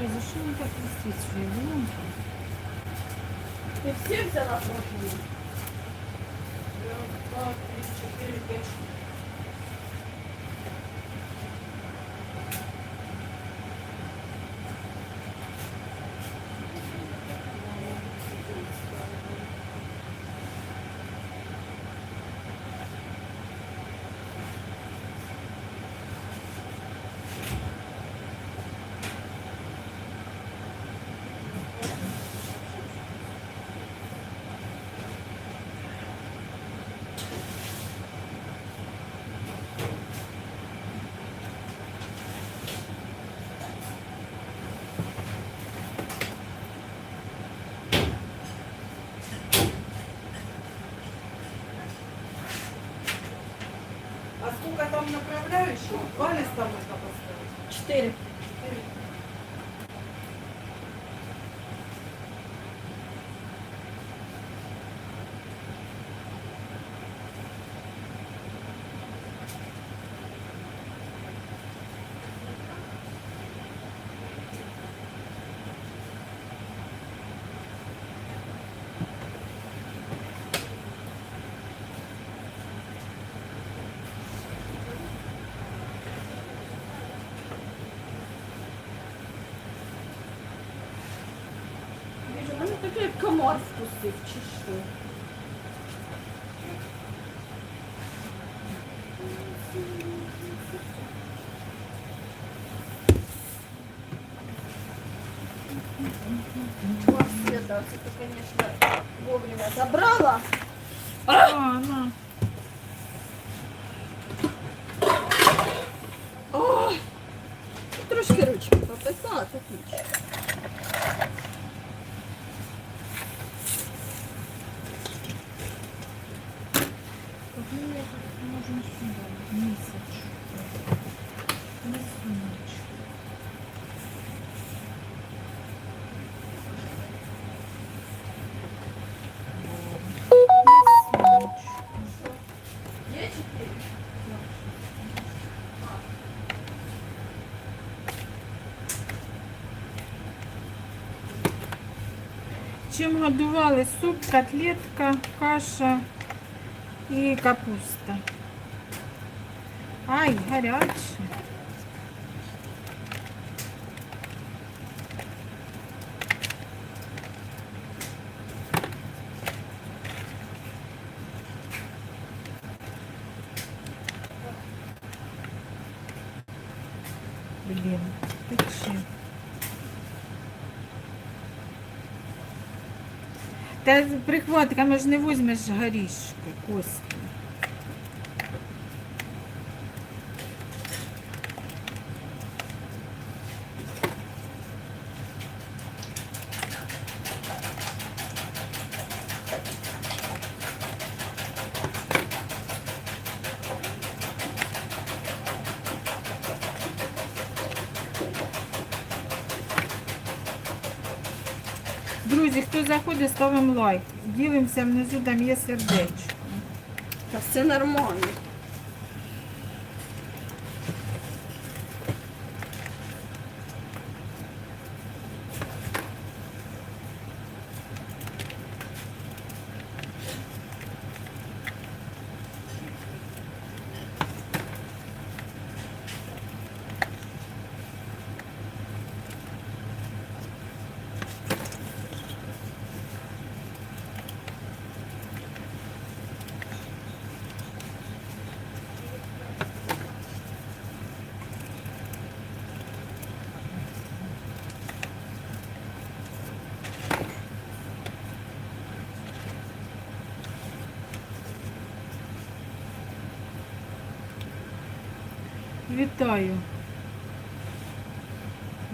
Лиза, що він так висвічує? Ну, Ты все взяла? Раз, два, три, четыре, пять, шесть. А сколько? Два листа можно поставить? Четыре. Такий як комар спустив, чи що? Ох, Света, це конечно, вовремя забрала. А, на. Чим годували суп, котлетка, каша і капуста. Ай, гаряче. Блін, пече. Та прихватками ж не візьмеш горішки, кості. Друзі, хто заходить, ставимо лайк. Ділимося внизу, там є сердечко. Та все нормально. Вітаю.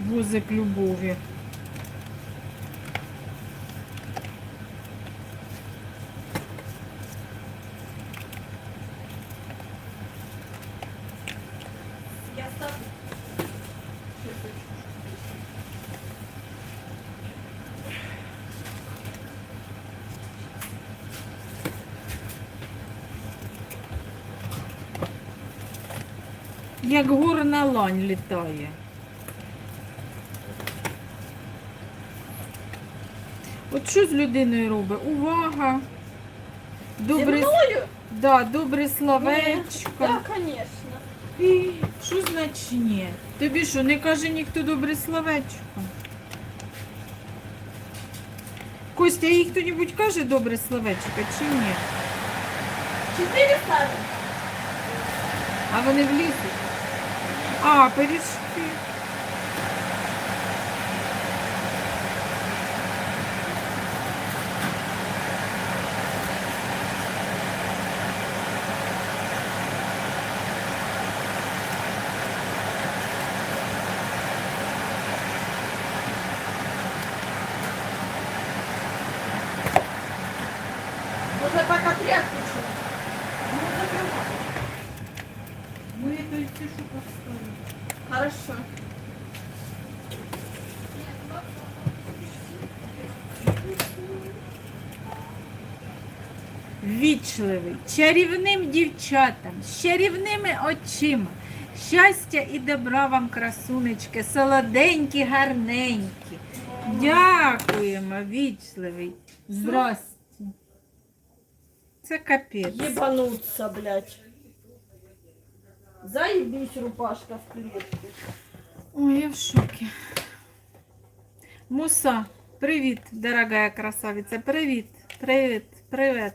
Вузик любові. Я ставлю. Як лань літає. От що з людиною робить? Увага. Добре, Зі мною? да, добре словечко. Так, звісно. І Що значить ні? Тобі що, не каже ніхто добре словечко? Костя, їй хто-небудь каже добре словечко чи ні? Чотири ставимо. А вони влізуть? А, пиріжки. Може поки тряпку чи? Ну, закривай. Ну, я то ці що поставлю. Хорошо. Вічливий, чарівним дівчатам, з чарівними очима. Щастя і добра вам, красунечки, солоденькі, гарненькі. Дякуємо, вічливий. Здрасте. Це капець. Ебануться, блядь. Заебись, рубашка в клетку. Ой, я в шокі. Муса, привіт, дорогая красавиця. Привіт, привіт, привіт.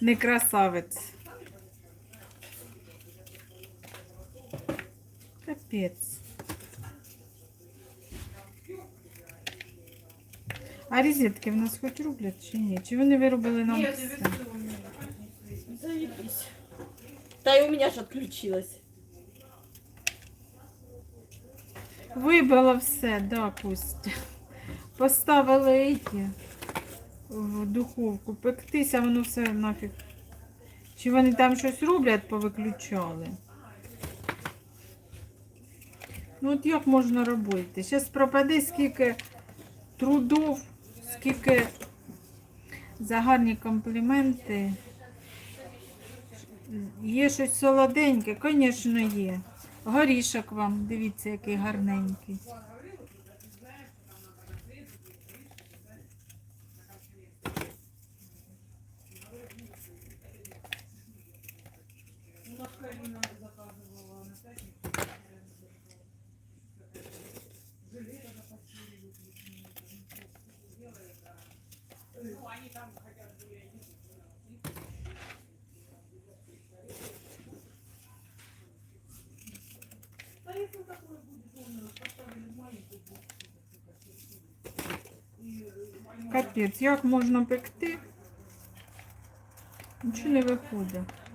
Не красавець. Капець. А розетки в нас хоч рублять чи ні? Чи вони виробили нам Ні, все? диверсіонні. Заебись. Да и у меня же отключилась. Вибрала все, да, Костя. Поставила эти В духовку пектися, воно все нафіг. Чи вони там щось роблять, повиключали? Ну от як можна робити? Зараз пропаде скільки трудов, скільки за гарні компліменти. Є щось солоденьке, звісно, є. Горішок вам, дивіться, який гарненький. Капець, як можна пекти? Нічого не виходить.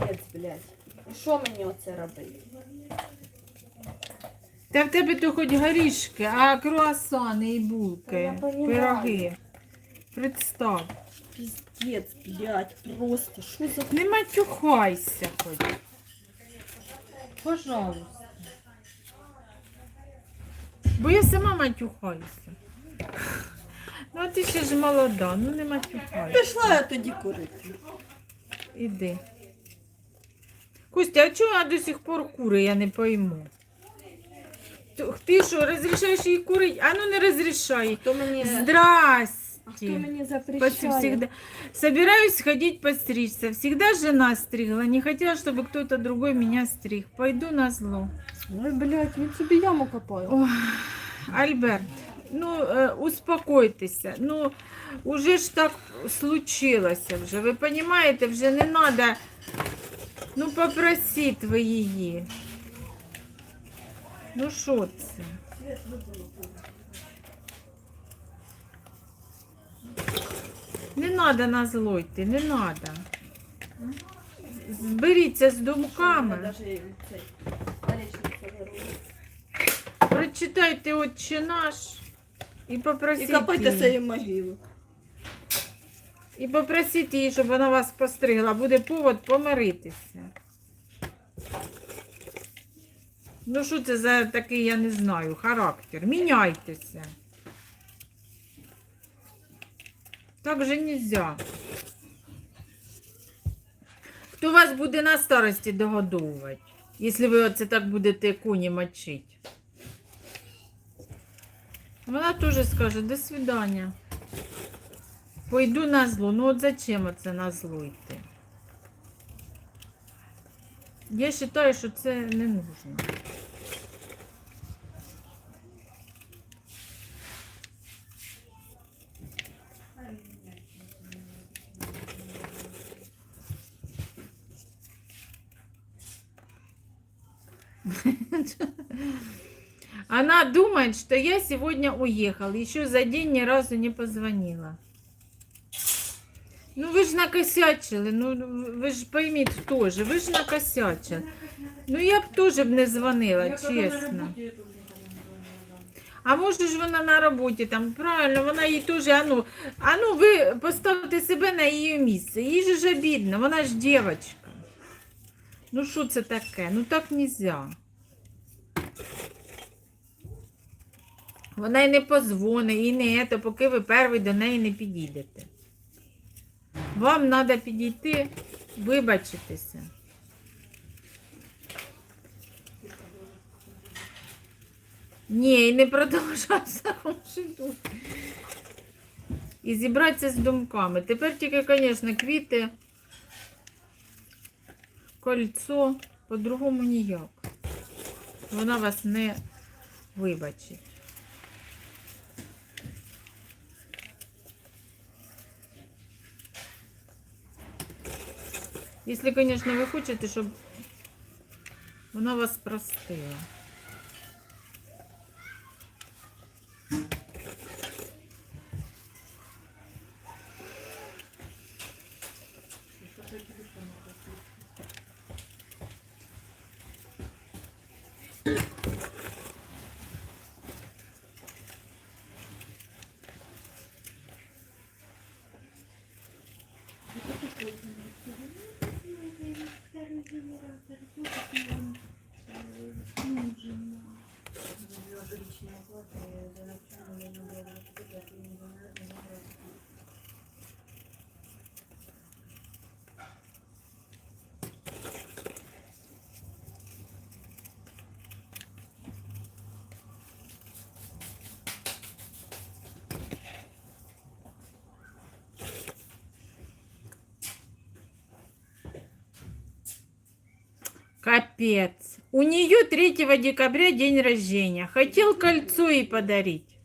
Пиздец, блядь. І що мені оце робити? Та в тебе то хоч горішки, а круасани і Та булки, я понімаю. пироги. Представ. Пиздец, блядь, просто. Що за... Не матюхайся хоч. Пожалуйста. Бо я сама матюхаюся. Ну, а ти ще ж молода, ну не матюхайся. Пішла я тоді курити. Іди. Костя, а чого вона до сих пор кури, я не пойму. Т- Ти що, розрішаєш їй курити? А ну не розрішай. Хто мені... А хто Здрасте. мені Почти запрещає? всегда. Собираюсь ходить постричься. Всегда жена стригла. Не хотела, чтобы кто-то другой меня стриг. Пойду на зло. Ой, блядь, він собі яму копає. Ой, Альберт, ну э, успокойтеся. Ну, уже ж так случилось вже. Ви розумієте, вже не треба. Ну, попросіть ви її. Ну що це? Не треба на зло йти, не треба. Зберіться з думками. Прочитайте Отче наш і І копайте її. свою могилу. І попросіть її, щоб вона вас постригла. Буде повод помиритися. Ну, що це за такий, я не знаю, характер? Міняйтеся. Так же нельзя. Хто вас буде на старості догодовувати, якщо ви оце так будете коні мочити? Вона теж скаже, до свидання. Пойду на зло. Ну от зачем оце на зло йти? Я вважаю, що це не нужно. Она думает, что я сегодня уехал. Еще за день ни разу не позвонила. Ну ви ж накосячили, ну ви ж пойміть же, ви ж накосячили. Ну я б теж б не дзвонила, чесно. А може ж вона на роботі там, правильно, вона їй теж, а ну, а ну ви поставте себе на її місце. Їй ж обідно, вона ж дівчинка. Ну що це таке? Ну так нельзя. Вона й не позвонить, і не це, поки ви перший до неї не підійдете. Вам треба підійти, вибачитися. Ні, і не продовжався жиду. І зібратися з думками. Тепер тільки, звісно, квіти, кольцо, по-другому ніяк. Вона вас не вибачить. Якщо, звісно, ви хочете, щоб вона вас простила. Капец. У нее 3 декабря день рождения. Хотел кольцо ей подарить.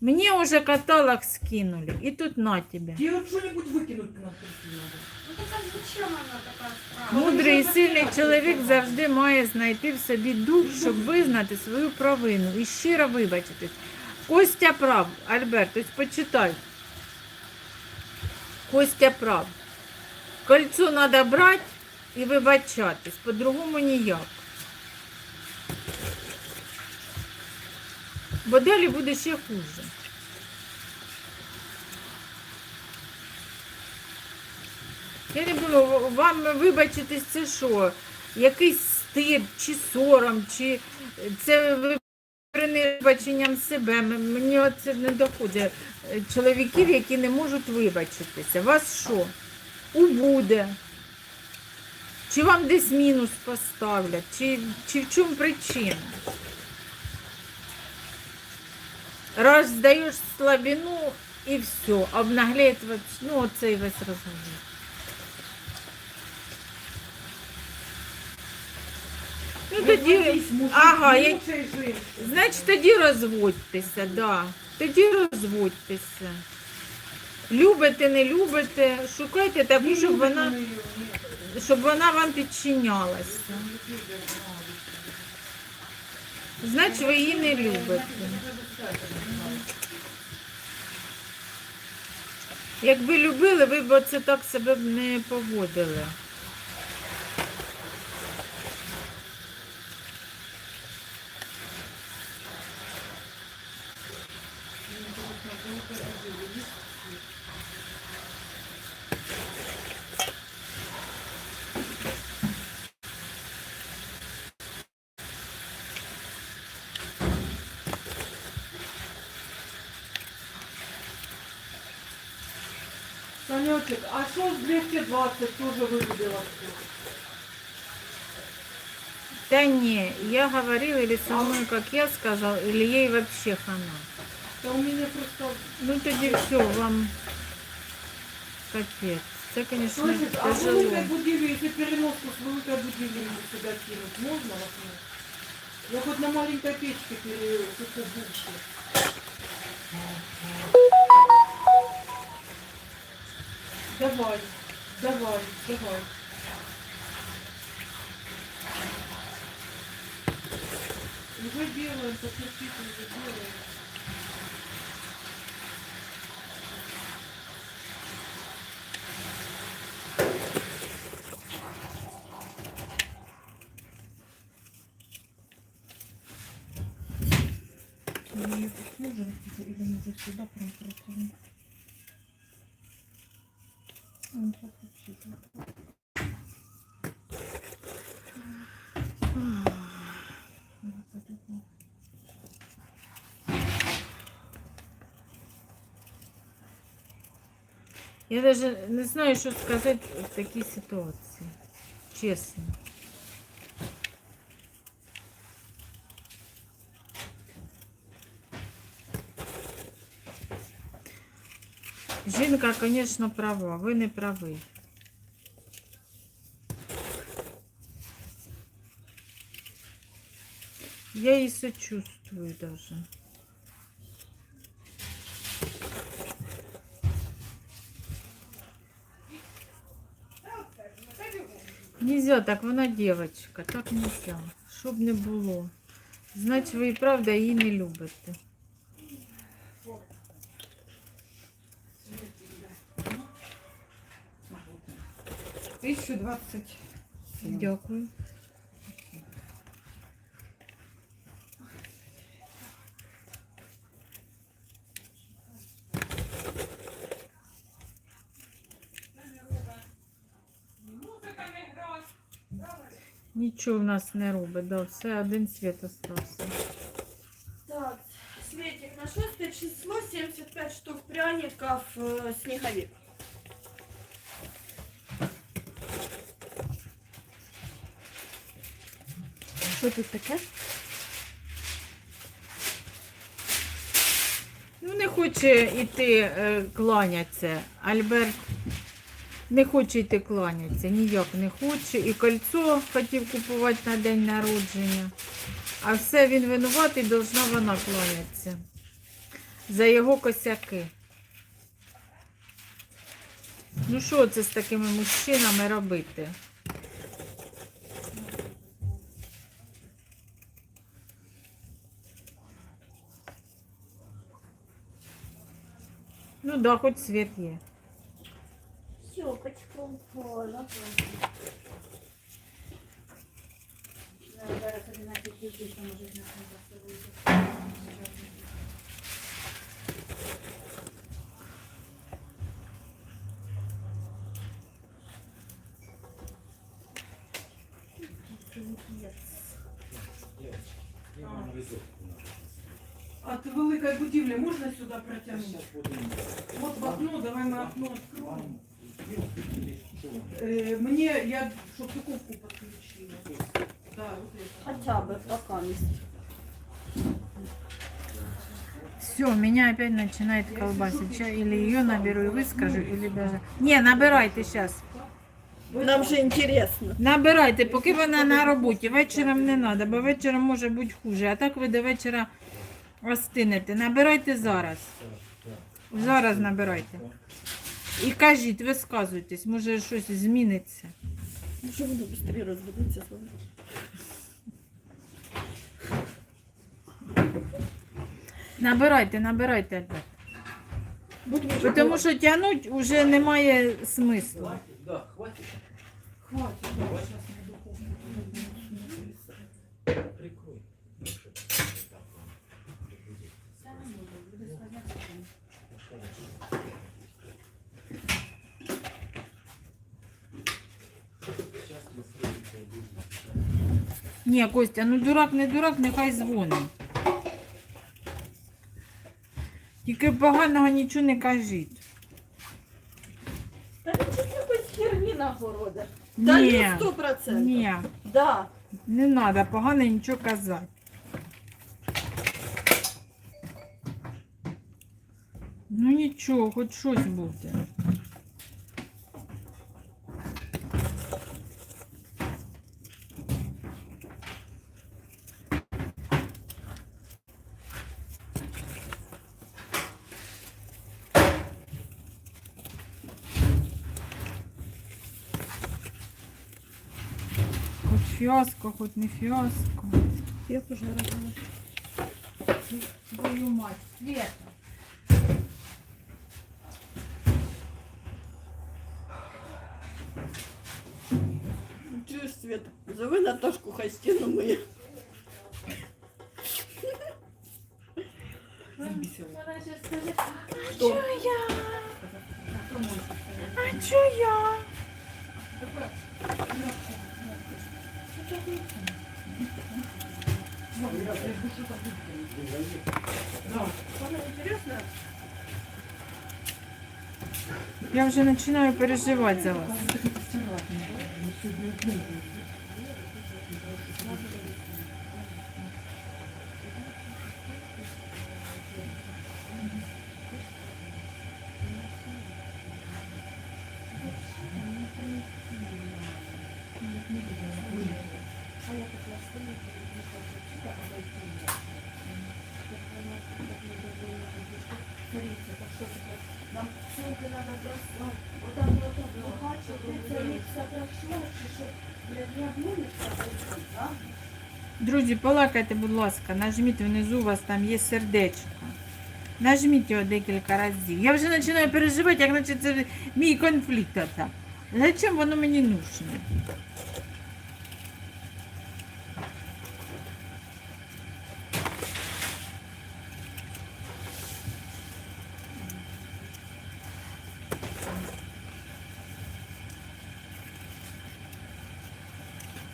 Мне уже каталог скинули. И тут на тебе. Тебе вот что-нибудь выкинуть к нам прийти надо. Ну так а зачем она така страшна? Мудрий і сильний чоловік завжди має знайти в собі дух, щоб визнати свою провину і щиро вибачитись. Костя прав, Альберт, ось почитай. Костя прав. Кольцо треба брати І вибачатись, по-другому ніяк. Бо далі буде ще хуже. Я не буду, вам вибачитись, це що? Якийсь стид, чи сором, чи це ви себе. Мені оце не доходить. Е, Чоловіків, які не можуть вибачитися. Вас що? Убуде? Чи вам десь мінус поставлять? Чи, чи в чому причина? Раз здаєш слабину і все, вообще- ну оцей весь розговор. Ну тоді, ага, я- значить тоді розводьтеся, да. Тоді розводьтеся. Любите, не любите, шукайте таку, щоб вона, её, нет. Щоб вона вам підчинялася. Значить, ви її не любите. Якби любили, ви б оце так себе не поводили. 220 тоже выведела все? Да не, я говорила или со мной, как я сказал, или ей вообще хана. Да у меня просто... Ну тоді все, вам капець. Це, звісно, Слышишь, а тяжело. великой будили, если переноску с великой будильник сюда кинуть, можно? Я хоть на маленькой печке перекуpu бушку. Давай, давай, давай. Уже делаем, по чуть-чуть уже делаем. Мне нужен или может сюда прям протянуть? Он так вообще. Я навіть не знаю, що сказати в такій ситуації. Чесно. Жінка, звісно, права, ви не правий. Я їй сочувствую даже. Нельзя так, вона дівчинка, так нельзя. Щоб не було. Значить, ви і правда її не любите. Тысячу двадцать. Дякую. Нічого в нас не робить, да, все один світ остався. Так, Светик, на шестое число 75 штук пряников э, снеговик. Что тут таке? Ну, не хоче йти е, кланятися. Альберт не хоче йти кланятися, ніяк не хоче. І кольцо хотів купувати на день народження. А все він винуватий, должна вона кланятися. За його косяки. Ну що це з такими мужчинами робити? Ну да, хоч світ є. Щепочка упала. От великой будивли можно сюда протянуть? Вот в окно, давай мы окно откроем. Э, мне, я, чтоб духовку подключила. Да, вот это. Хотя бы пока не Все, меня опять начинает колбасить. Сейчас или ее наберу и выскажу, или даже... Не, набирайте сейчас. Нам же интересно. Набирайте, поки вона на роботі. Вечором не треба, бо вечором може бути хуже. А так ви до вечора остинете. Набирайте зараз. Зараз набирайте. І кажіть, висказуйтесь, може щось зміниться. Може вони швидше розведуться з вами. Набирайте, набирайте, Альберт. Будь Тому що тягнуть вже немає смислу. Да, хватит. Хватит, да, сейчас на духовку. Прикрой. Ні, Костя, ну дурак не дурак, нехай дзвонить. Тільки поганого нічого не кажіть. на городі. Та Ні, ні, сто процентів. ні, Да. не треба погано нічого казати. Ну нічого, хоч щось буде. фіаско, хоч не фіаско. Я пожарила. Твою мать, Света. Чуєш, Свет, зови Наташку, хай стіну миє. Я вже починаю переживати за вас. Нам ссылки надо прислать. Вот там вот так бухача, це місце пройшло, чи що, блядь, не обміниться, а? Друзі, полакайте, будь ласка, нажміть внизу, у вас там є сердечко. Нажміть його декілька разів. Я вже починаю переживати, як наче це мій конфлікт. Зачем воно мені нужно?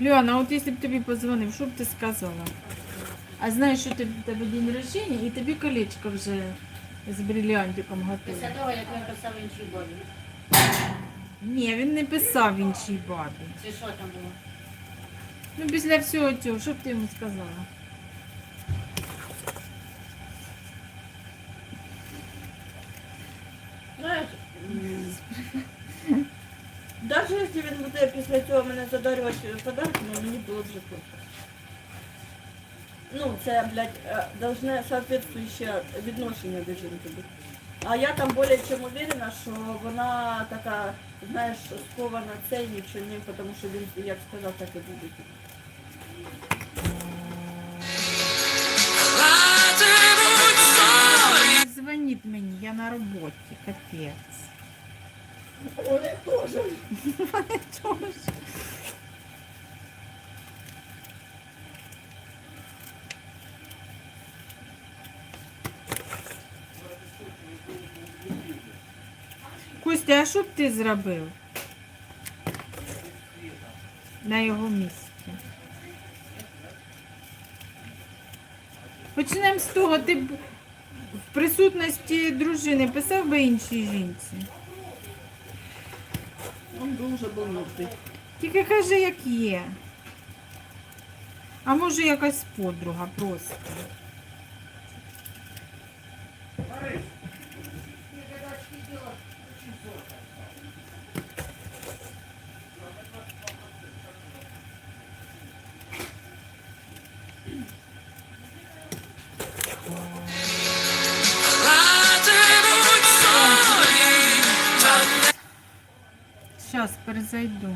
Льона, от якщо б тобі позвонив, що б ти сказала? А знаєш, що тобі тебе день рождения, і тобі колечко вже з бриллиантиком. Після того, як він писав іншій бабе. Ні, він не писав іншій бабі. Чи що там було? Ну, після всього цього, що б ти йому сказала? Знаєш, навіть якщо він буде після цього мене задарювати подарками, мені було вже. Ну, це, блядь, е, должне соответствуюче відношення до жінки бути. А я там більше чим уверена, що вона така, знаєш, скована цей не, тому що він як сказав, так і буде. Не дзвоніть мені, я на роботі, капець. Вони теж. Тож. Костя, а що б ти зробив? На його місці. Почнемо з того, ти б в присутності дружини писав би іншій жінці. Він дуже болотий. Тільки кажи, як є. А може якась подруга просто. Зараз перезайду.